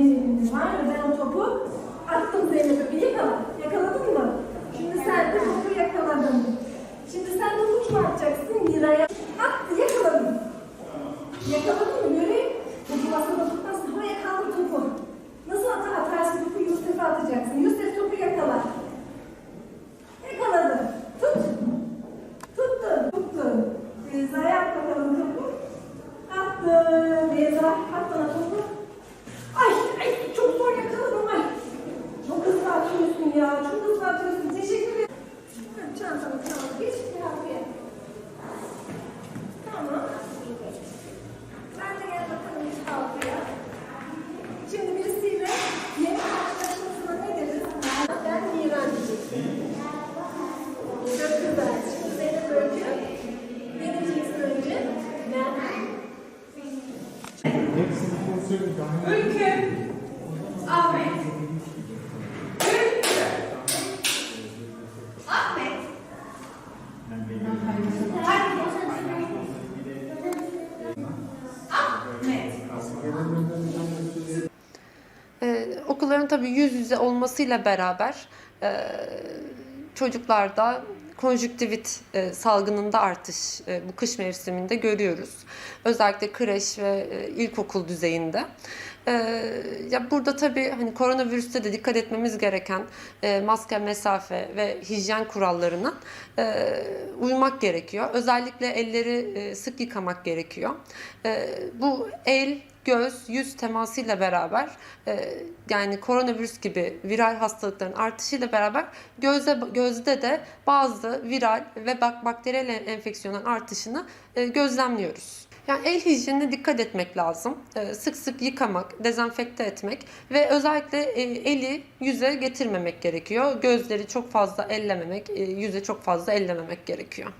elin elinde var ve ben o topu attım Zeynep'e bir yakala. Yakaladın mı? Şimdi sen de topu yakaladın. Şimdi sen de topu kime atacaksın? Liraya. Attı yakaladın. Yakaladın mı? Göreyim. Topu masada tutmazsın. Havaya kaldır topu. Nasıl atar atar? Ya. Çok ıslatıyorsun. Teşekkür ederim. Çantamı tamam. Geç bir arkaya. Tamam. Sen de gel bakalım bir kalkıya. Şimdi birisiyle yeni karşılaşmasına ne deriz? Ben Miran diyeceksin. Çok güzel. Şimdi Zeynep Öykü. Ne diyeceksin önce? Ben. Öykü. Ahmet. Öykü. Ahmet. Hadi. Ahmet. Ee, okulların tabii yüz yüze olmasıyla beraber e, çocuklarda konjüktivit e, salgınında artış e, bu kış mevsiminde görüyoruz. Özellikle kreş ve e, ilkokul düzeyinde. E, ya burada tabii hani koronavirüste de dikkat etmemiz gereken e, maske, mesafe ve hijyen kurallarına e, uymak gerekiyor. Özellikle elleri e, sık yıkamak gerekiyor. E, bu el, göz, yüz temasıyla beraber e, yani koronavirüs gibi viral hastalıkların artışıyla beraber gözde, gözde de bazı viral ve bak bakteriyel enfeksiyonun artışını e, gözlemliyoruz. Yani el hijyenine dikkat etmek lazım. E, sık sık yıkamak, dezenfekte etmek ve özellikle e, eli yüze getirmemek gerekiyor. Gözleri çok fazla ellememek, e, yüze çok fazla ellememek gerekiyor.